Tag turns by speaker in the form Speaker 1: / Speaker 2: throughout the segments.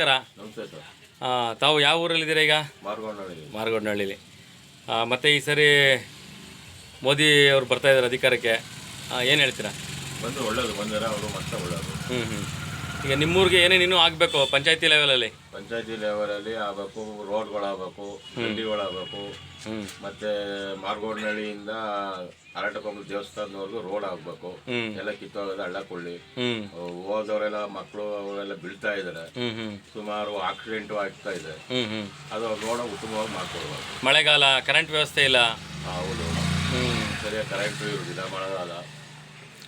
Speaker 1: ನಮಸ್ಕಾರ.
Speaker 2: ನಮಸ್ತೆ ಸರ್.
Speaker 1: ಆ, ತಾವು ಯಾವ ಊರಲ್ಲಿದ್ದೀರಾ ಈಗ?
Speaker 2: ಮಾರ್ಗೊಂಡಳ್ಳಿ
Speaker 1: ಮಾರಗೊಂಡಹಳ್ಳಿಲಿ. ಮತ್ತು ಈ ಸರಿ ಮೋದಿ ಅವರು ಬರ್ತಾ ಇದ್ದಾರೆ ಅಧಿಕಾರಕ್ಕೆ. ಏನು ಹೇಳ್ತೀರಾ?
Speaker 2: ಬಂದು ಒಳ್ಳೇದು ಬಂದರೆ ಅವರು ಮತ್ತೆ ಒಳ್ಳೇದು.
Speaker 1: ಹ್ಞೂ ಹ್ಞೂ ಈಗ ನಿಮ್ಮೂರಿಗೆ ಏನೇನು ಇನ್ನೂ ಆಗಬೇಕು ಪಂಚಾಯತಿ ಲೆವೆಲಲ್ಲಿ
Speaker 2: ಪಂಚಾಯತಿ ಲೆವೆಲಲ್ಲಿ ಆಗಬೇಕು ರೋಡ್ಗಳಾಗಬೇಕು ಗಂಡಿಗಳಾಗಬೇಕು
Speaker 1: ಹ್ಞೂ
Speaker 2: ಮತ್ತೆ ಮಾರ್ಗೋಡ್ನಳ್ಳಿಯಿಂದ ಅರಟಕೊಂಬ ದೇವಸ್ಥಾನದವರೆಗೂ ರೋಡ್ ಆಗಬೇಕು. ಎಲ್ಲ ಕಿತ್ತೋಗೋದು ಹಳ್ಳ ಕೊಳ್ಳಿ ಹೋದವರೆಲ್ಲ ಮಕ್ಕಳು ಅವರೆಲ್ಲ ಬೀಳ್ತಾ ಇದ್ದಾರೆ ಸುಮಾರು ಆಕ್ಸಿಡೆಂಟು ಆಗ್ತಾ ಇದೆ. ಅದು ರೋಡ ಉತ್ತಮವಾಗಿ ಮಾಡ್ಕೊಡ್ಬೇಕು.
Speaker 1: ಮಳೆಗಾಲ ಕರೆಂಟ್ ವ್ಯವಸ್ಥೆ ಇಲ್ಲ?
Speaker 2: ಹೌದು. ಸರಿಯಾಗಿ ಕರೆಂಟು ಇರೋದಿಲ್ಲ ಮಳೆಗಾಲ.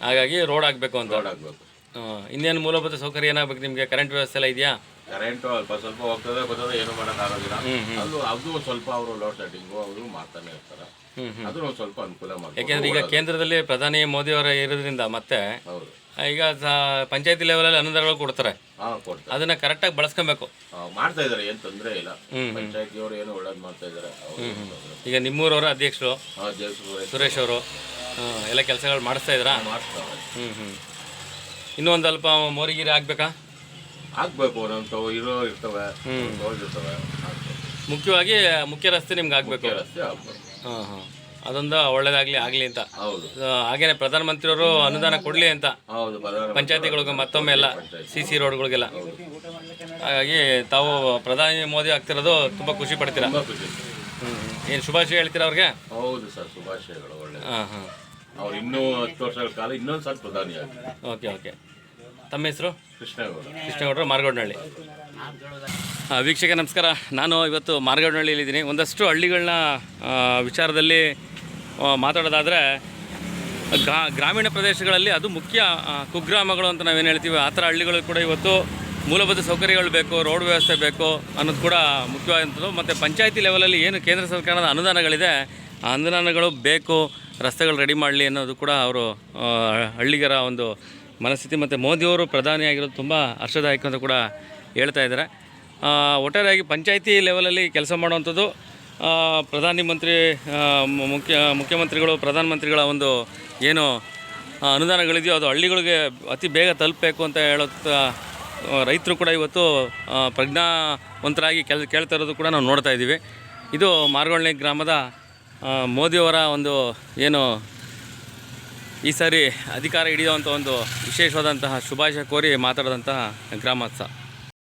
Speaker 1: ಹಾಗಾಗಿ ರೋಡ್ ಆಗಬೇಕು ಅಂತ?
Speaker 2: ರೋಡ್ ಆಗಬೇಕು.
Speaker 1: ಇನ್ನೇನು ಮೂಲಭೂತ ಸೌಕರ್ಯ ಏನಾಗಬೇಕು ನಿಮಗೆ? ಕರೆಂಟ್ ವ್ಯವಸ್ಥೆ ಎಲ್ಲ ಇದೆಯಾ?
Speaker 2: ಕರೆಂಟ್ ಅಲ್ಪ ಸ್ವಲ್ಪ ಹೋಗ್ತದೆ ಬರ್ತದೆ ಏನು ಮಾಡೋಕ್ಕಾಗೋದಿಲ್ಲ. ಅದು ಅದು ಒಂದು ಸ್ವಲ್ಪ ಅವರು ಲೋಡ್ ಶೆಡ್ಡಿಂಗು ಅವರು ಮಾಡ್ತಾನೆ ಇರ್ತಾರೆ. ಅದು ಒಂದು ಸ್ವಲ್ಪ ಅನುಕೂಲ ಮಾಡಿ
Speaker 1: ಯಾಕೆಂದ್ರೆ ಈಗ ಕೇಂದ್ರದಲ್ಲಿ ಪ್ರಧಾನಿ ಮೋದಿ ಅವರ ಇರೋದ್ರಿಂದ ಮತ್ತೆ
Speaker 2: ಹೌದು.
Speaker 1: ಈಗ ಪಂಚಾಯತಿ ಲೆವೆಲಲ್ಲಿ ಅನುದಾನಗಳು ಕೊಡ್ತಾರೆ.
Speaker 2: ಹಾಂ ಕೊಡ್ತಾರೆ.
Speaker 1: ಅದನ್ನ ಕರೆಕ್ಟಾಗಿ ಬಳಸ್ಕೊಬೇಕು.
Speaker 2: ಮಾಡ್ತಾ ಇದ್ದಾರೆ ಏನು ತೊಂದರೆ ಇಲ್ಲ. ಪಂಚಾಯತಿಯವರು ಏನು ಒಳ್ಳೇದ್ ಮಾಡ್ತಾ ಇದ್ದಾರೆ
Speaker 1: ಈಗ ನಿಮ್ಮೂರವರ ಅಧ್ಯಕ್ಷರು ಸುರೇಶ್ ಅವರು ಎಲ್ಲ ಕೆಲಸಗಳು ಮಾಡಿಸ್ತಾ ಇದ್ರಾ? ಹ್ಞೂ ಹ್ಞೂ ಇನ್ನೂ ಒಂದು ಸ್ವಲ್ಪ ಮೋರಿಗಿರಿ ಆಗಬೇಕಾ
Speaker 2: ಆಗ್ಬೇಕು ಒಂದೊಂದು ಇರೋ ಇರ್ತವೆ
Speaker 1: ಮುಖ್ಯವಾಗಿ ಮುಖ್ಯ ರಸ್ತೆ ನಿಮ್ಗೆ ಆಗಬೇಕು
Speaker 2: ರಸ್ತೆ ಆಗ್ಬೇಕು
Speaker 1: ಹಾಂ ಹಾಂ. ಅದೊಂದು ಒಳ್ಳೇದಾಗ್ಲಿ ಆಗಲಿ ಅಂತ.
Speaker 2: ಹೌದು.
Speaker 1: ಪ್ರಧಾನ ಹಾಗೇನೆ ಪ್ರಧಾನಮಂತ್ರಿಯವರು ಅನುದಾನ ಕೊಡಲಿ ಅಂತ.
Speaker 2: ಹೌದು
Speaker 1: ಪಂಚಾಯತಿಗಳಿಗೆ ಮತ್ತೊಮ್ಮೆ ಎಲ್ಲ ಸಿ ಸಿ ರೋಡ್ಗಳಿಗೆಲ್ಲ. ಹಾಗಾಗಿ ತಾವು ಪ್ರಧಾನಿ ಮೋದಿ ಆಗ್ತಿರೋದು ತುಂಬ ಖುಷಿ ಪಡ್ತೀರಾ? ಹ್ಞೂ ಏನು ಶುಭಾಶಯ ಹೇಳ್ತೀರಾ ಅವ್ರಿಗೆ?
Speaker 2: ಹೌದು ಸರ್ ಶುಭಾಶಯಗಳು ಒಳ್ಳೆ
Speaker 1: ಹಾಂ ಹಾಂ.
Speaker 2: ಅವ್ರು ಇನ್ನೂ ಹತ್ತು ವರ್ಷಗಳ ಕಾಲ ಇನ್ನೊಂದು ಸಲ ಪ್ರಧಾನಿ
Speaker 1: ಓಕೆ ಓಕೆ. ತಮ್ಮ ಹೆಸರು?
Speaker 2: ಕೃಷ್ಣೇಗೌಡ.
Speaker 1: ಕೃಷ್ಣೇಗೌಡರು ಮಾರ್ಗೋಡ್ನಹಳ್ಳಿ ವೀಕ್ಷಕ ನಮಸ್ಕಾರ. ನಾನು ಇವತ್ತು ಮಾರ್ಗೋಡ್ನಹಳ್ಳಿಲಿದ್ದೀನಿ ಒಂದಷ್ಟು ಹಳ್ಳಿಗಳನ್ನ ವಿಚಾರದಲ್ಲಿ ಆ, ಮಾತಾಡೋದಾದರೆ ಗ್ರಾ ಗ್ರಾಮೀಣ ಪ್ರದೇಶಗಳಲ್ಲಿ ಅದು ಮುಖ್ಯ ಆ, ಕುಗ್ರಾಮಗಳು ಅಂತ ನಾವೇನು ಹೇಳ್ತೀವಿ. ಆ ಥರ ಹಳ್ಳಿಗಳು ಕೂಡ ಇವತ್ತು ಮೂಲಭೂತ ಸೌಕರ್ಯಗಳು ಬೇಕು ರೋಡ್ ವ್ಯವಸ್ಥೆ ಬೇಕು ಅನ್ನೋದು ಕೂಡ ಮುಖ್ಯವಾದಂಥದ್ದು. ಮತ್ತು ಪಂಚಾಯತಿ ಲೆವೆಲಲ್ಲಿ ಏನು ಕೇಂದ್ರ ಸರ್ಕಾರದ ಅನುದಾನಗಳಿದೆ ಆ ಅನುದಾನಗಳು ಬೇಕು. ರಸ್ತೆಗಳು ರೆಡಿ ಮಾಡಲಿ ಅನ್ನೋದು ಕೂಡ ಅವರು ಹಳ್ಳಿಗರ ಒಂದು ಮನಸ್ಥಿತಿ ಮತ್ತು ಮೋದಿಯವರು ಪ್ರಧಾನಿಯಾಗಿರೋದು ತುಂಬ ಹರ್ಷದಾಯಕ ಅಂತ ಕೂಡ ಹೇಳ್ತಾ ಇದ್ದಾರೆ. ಒಟ್ಟಾರೆಯಾಗಿ ಪಂಚಾಯಿತಿ ಲೆವೆಲಲ್ಲಿ ಕೆಲಸ ಮಾಡುವಂಥದ್ದು ಪ್ರಧಾನಿ ಮಂತ್ರಿ ಮುಖ್ಯ, ಮುಖ್ಯಮಂತ್ರಿಗಳು ಪ್ರಧಾನಮಂತ್ರಿಗಳ ಒಂದು ಏನು ಅನುದಾನಗಳಿದೆಯೋ ಅದು ಹಳ್ಳಿಗಳಿಗೆ ಅತಿ ಬೇಗ ತಲುಪಬೇಕು ಅಂತ ಹೇಳುತ್ತಾ ರೈತರು ಕೂಡ ಇವತ್ತು ಪ್ರಜ್ಞಾವಂತರಾಗಿ ಕೆಲ್, ಕೇಳ್ತಾ ಇರೋದು ಕೂಡ ನಾವು ನೋಡ್ತಾ ಇದ್ದೀವಿ. ಇದು ಮಾರ್ಗೊಳ್ಳಿ ಗ್ರಾಮದ ಮೋದಿಯವರ ಒಂದು ಏನು ಈ ಸಾರಿ ಅಧಿಕಾರ ಹಿಡಿಯುವಂಥ ಒಂದು ವಿಶೇಷವಾದಂತಹ ಶುಭಾಶಯ ಕೋರಿ ಮಾತಾಡಿದಂತಹ ಗ್ರಾಮಸ್ಥ.